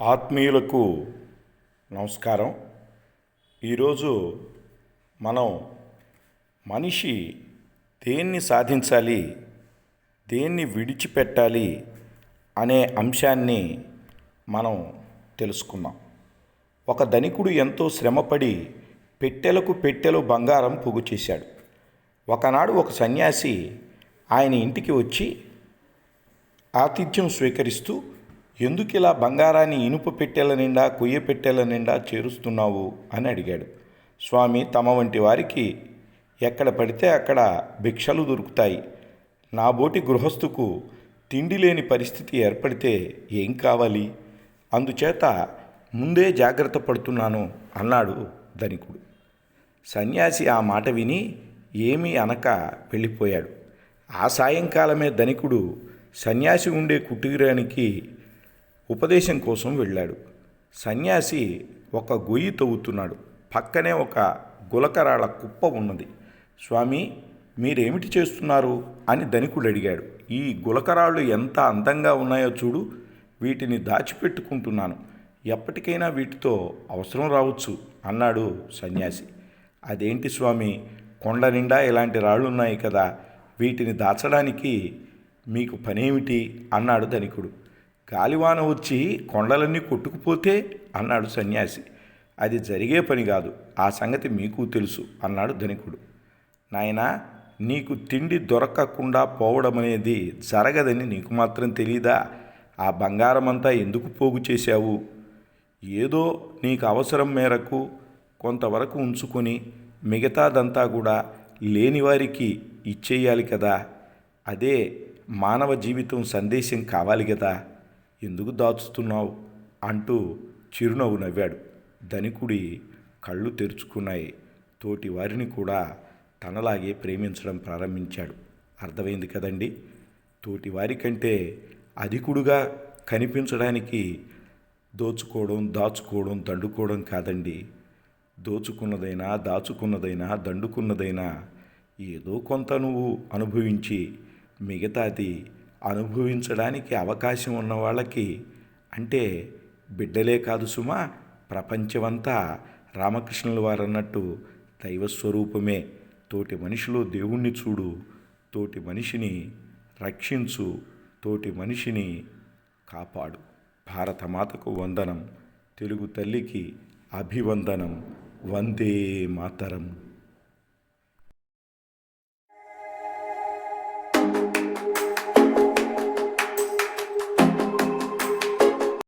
ఆత్మీయులకు నమస్కారం. ఈరోజు మనం మనిషి దేన్ని సాధించాలి దేన్ని విడిచిపెట్టాలి అనే అంశాన్ని మనం తెలుసుకుందాం. ఒక ధనికుడు ఎంతో శ్రమపడి పెట్టెలకు పెట్టెలు బంగారం పొగు చేశాడు. ఒకనాడు ఒక సన్యాసి ఆయన ఇంటికి వచ్చి ఆతిథ్యం స్వీకరిస్తూ ఎందుకు ఇలా బంగారాన్ని ఇనుప పెట్టెల నిండా కొయ్య పెట్టెల నిండా చేరుస్తున్నావు? అని అడిగాడు. స్వామి తమ వంటి వారికి ఎక్కడ పడితే అక్కడ భిక్షలు దొరుకుతాయి. నా బోటి గృహస్థుకు తిండి లేని పరిస్థితి ఏర్పడితే ఏం కావాలి? అందుచేత ముందే జాగ్రత్త పడుతున్నాను అన్నాడు ధనికుడు. సన్యాసి ఆ మాట విని ఏమీ అనక వెళ్ళిపోయాడు. ఆ సాయంకాలమే ధనికుడు సన్యాసి ఉండే కుటీరానికి ఉపదేశం కోసం వెళ్ళాడు. సన్యాసి ఒక గొయ్యి తవ్వుతున్నాడు. పక్కనే ఒక గులకరాళ్ళ కుప్ప ఉన్నది. స్వామి మీరేమిటి చేస్తున్నారు? అని ధనికుడు అడిగాడు. ఈ గులకరాళ్ళు ఎంత అందంగా ఉన్నాయో చూడు. వీటిని దాచిపెట్టుకుంటున్నాను. ఎప్పటికైనా వీటితో అవసరం రావచ్చు అన్నాడు సన్యాసి. అదేంటి స్వామి? కొండ నిండా ఇలాంటి రాళ్ళు ఉన్నాయి కదా. వీటిని దాచడానికి మీకు పనేమిటి? అన్నాడు ధనికుడు. గాలివాన వచ్చి కొండలన్నీ కొట్టుకుపోతే అన్నాడు సన్యాసి. అది జరిగే పని కాదు. ఆ సంగతి మీకు తెలుసు అన్నాడు ధనికుడు. నాయనా నీకు తిండి దొరకకుండా పోవడం అనేది జరగదని నీకు మాత్రం తెలీదా? ఆ బంగారమంతా ఎందుకు పోగు చేశావు? ఏదో నీకు అవసరం మేరకు కొంతవరకు ఉంచుకొని మిగతాదంతా కూడా లేనివారికి ఇచ్చేయాలి కదా? అదే మానవ జీవితం సందేశం కావాలి కదా? ఎందుకు దాచుతున్నావు? అంటూ చిరునవ్వు నవ్వాడు. ధనికుడి కళ్ళు తెరుచుకున్నాయి. తోటి వారిని కూడా తనలాగే ప్రేమించడం ప్రారంభించాడు. అర్థమైంది కదండి? తోటి వారి కంటే అధికుడుగా కనిపించడానికి దోచుకోవడం దాచుకోవడం దండుకోవడం కాదండి. దోచుకున్నదైనా దాచుకున్నదైనా దండుకున్నదైనా ఏదో కొంత నువ్వు అనుభవించి మిగతాది అనుభవించడానికి అవకాశం ఉన్న వాళ్ళకి అంటే బిడ్డలే కాదు సుమా ప్రపంచమంతా రామకృష్ణుల వారు అన్నట్టు దైవస్వరూపమే తోటి మనిషిలో దేవుణ్ణి చూడు తోటి మనిషిని రక్షించు తోటి మనిషిని కాపాడు. భారతమాతకు వందనం తెలుగు తల్లికి అభివందనం. వందే మాతరం.